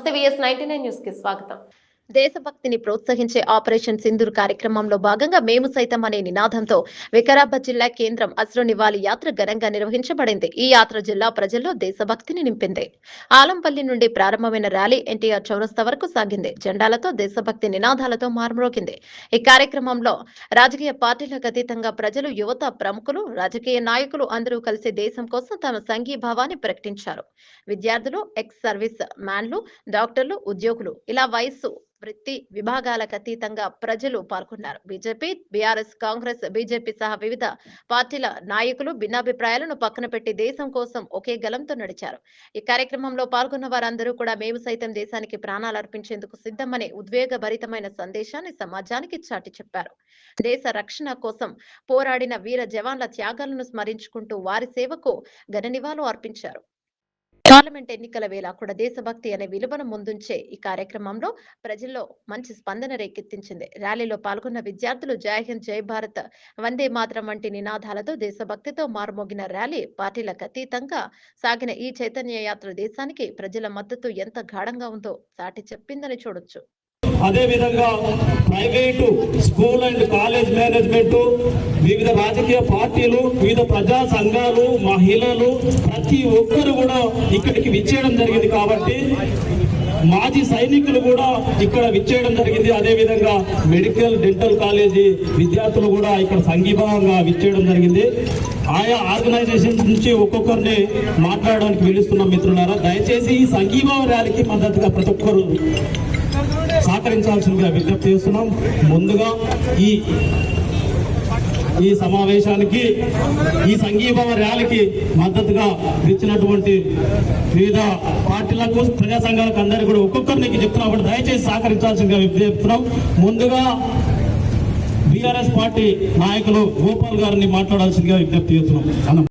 నమస్తే VS ninety nine news కి స్వాగతం దేశభక్తిని ప్రోత్సహించే ఆపరేషన్ సింధూర్ కార్యక్రమంలో భాగంగా మేము సైతం అనే నినాదంతో వికారాబాద్ జిల్లా కేంద్రం అశ్రు నివాళి యాత్ర ఘనంగా నిర్వహించబడింది. ఈ యాత్ర జిల్లా ప్రజల్లో దేశభక్తిని నింపింది. ఆలంపల్లి నుండి ప్రారంభమైన ర్యాలీ ఎన్టీఆర్ చౌరస్తా వరకు సాగింది. జెండాలతో దేశభక్తి నినాదాలతో మారుమ్రోగింది. ఈ కార్యక్రమంలో రాజకీయ పార్టీలకు అతీతంగా ప్రజలు యువత ప్రముఖులు రాజకీయ నాయకులు అందరూ కలిసి దేశం కోసం తమ సంఘీభావాన్ని ప్రకటించారు. విద్యార్థులు ఎక్స్ సర్వీస్ మ్యాన్లు డాక్టర్లు ఉద్యోగులు ఇలా వయస్సు వృత్తి విభాగాలకు అతీతంగా ప్రజలు పాల్గొన్నారు. బీజేపీ బీఆర్ఎస్ కాంగ్రెస్ బీజేపీ సహా వివిధ పార్టీల నాయకులు భిన్నాభిప్రాయాలను పక్కన పెట్టి దేశం కోసం ఒకే గలంతో నడిచారు. ఈ కార్యక్రమంలో పాల్గొన్న వారందరూ కూడా మేము సైతం దేశానికి ప్రాణాలు అర్పించేందుకు సిద్ధమనే ఉద్వేగభరితమైన సందేశాన్ని సమాజానికి చాటి చెప్పారు. దేశ రక్షణ కోసం పోరాడిన వీర జవాన్ల త్యాగాలను స్మరించుకుంటూ వారి సేవకు ఘన నివాళులు అర్పించారు. పార్లమెంట్ ఎన్నికల వేళ కూడా దేశభక్తి అనే విలువను ముందుంచే ఈ కార్యక్రమంలో ప్రజల్లో మంచి స్పందన రేకెత్తించింది. ర్యాలీలో పాల్గొన్న విద్యార్థులు జై హింద్ జై భారత్ వందే మాత్రం వంటి నినాదాలతో దేశభక్తితో మారుమోగిన ర్యాలీ పార్టీలకు అతీతంగా సాగిన ఈ చైతన్య యాత్ర దేశానికి ప్రజల మద్దతు ఎంత గాఢంగా ఉందో సాటి చెప్పిందని చూడొచ్చు. అదేవిధంగా private school and college management వివిధ రాజకీయ పార్టీలు వివిధ ప్రజా సంఘాలు మహిళలు ప్రతి ఒక్కరు కూడా ఇక్కడికి విచ్చేయడం జరిగింది కాబట్టి మాజీ సైనికులు కూడా ఇక్కడ విచ్చేయడం జరిగింది. అదే విధంగా మెడికల్ డెంటల్ కాలేజీ విద్యార్థులు కూడా ఇక్కడ సంఘీభావంగా విచ్చేయడం జరిగింది. ఆయా ఆర్గనైజేషన్స్ నుంచి ఒక్కొక్కరిని మాట్లాడడానికి పిలుస్తున్నాం మిత్రులారా. దయచేసి ఈ సంఘీభావ ర్యాలీకి మద్దతుగా ప్రతి ఒక్కరు సహకరించాల్సిందిగా విజ్ఞప్తి చేస్తున్నాం. ముందుగా ఈ ఈ సమావేశానికి ఈ సంఘీభావ ర్యాలీకి మద్దతుగా ఇచ్చినటువంటి వివిధ పార్టీలకు ప్రజా సంఘాలకు అందరికీ కూడా ఒక్కొక్కరికి చెప్తున్నాం దయచేసి సహకరించాల్సిందిగా చెప్తున్నాం ముందుగా బీఆర్ఎస్ పార్టీ నాయకులు గోపాల్ గారిని మాట్లాడాల్సిందిగా విజ్ఞప్తి చేస్తున్నాం.